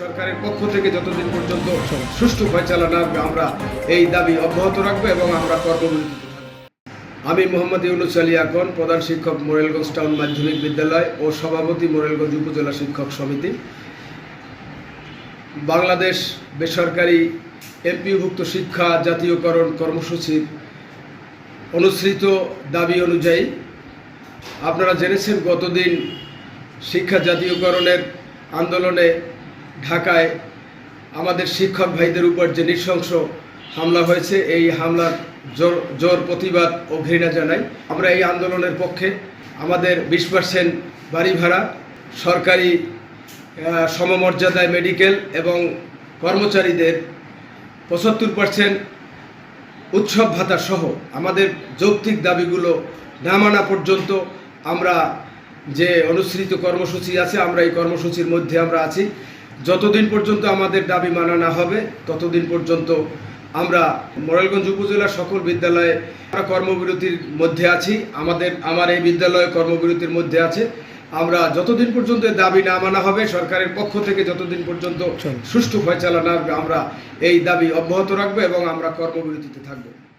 সরকারের পক্ষ থেকে যতদিন পর্যন্ত সুষ্ঠু ফয়চালা না হবে আমরা এই দাবি অব্যাহত রাখব এবং আমরা কর্মবিরতিতে থাকব। আমি মোহাম্মদ ইউনুস আলী আকন, প্রধান শিক্ষক মোরেলগঞ্জ টাউন মাধ্যমিক বিদ্যালয় ও সভাপতি মোরেলগঞ্জ উপজেলা শিক্ষক সমিতি বাংলাদেশ বেসরকারি এমপিভুক্ত শিক্ষা জাতীয়করণ কর্মসূচির অনুসৃত দাবি অনুযায়ী, আপনারা জেনেছেন গতদিন শিক্ষা জাতীয়করণের আন্দোলনে ঢাকায় আমাদের শিক্ষক ভাইদের উপর যে নৃশংস হামলা হয়েছে, এই হামলার জোর জোর প্রতিবাদ ও ঘৃণা জানাই। আমরা এই আন্দোলনের পক্ষে আমাদের বিশ পার্সেন্ট বাড়ি ভাড়া, সরকারি সমমর্যাদায় মেডিকেল এবং কর্মচারীদের পঁচাত্তর পার্সেন্ট উৎসব ভাতা সহ আমাদের যৌক্তিক দাবিগুলো না মানা পর্যন্ত আমরা যে অনুসৃত কর্মসূচি আছে, আমরা এই কর্মসূচির মধ্যে আমরা আছি। যতদিন পর্যন্ত আমাদের দাবি মানা না হবে ততদিন পর্যন্ত আমরা মোরালগঞ্জ উপজেলার সকল বিদ্যালয়ে আমরা কর্মবিরতির মধ্যে আছি আমাদের আমার এই বিদ্যালয়ে কর্মবিরতির মধ্যে আছে। আমরা যতদিন পর্যন্ত দাবি না মানা হবে সরকারের পক্ষ থেকে যতদিন পর্যন্ত সুষ্ঠু ফয়চালা না আমরা এই দাবি অব্যাহত রাখব এবং আমরা কর্মবিরতিতে থাকব।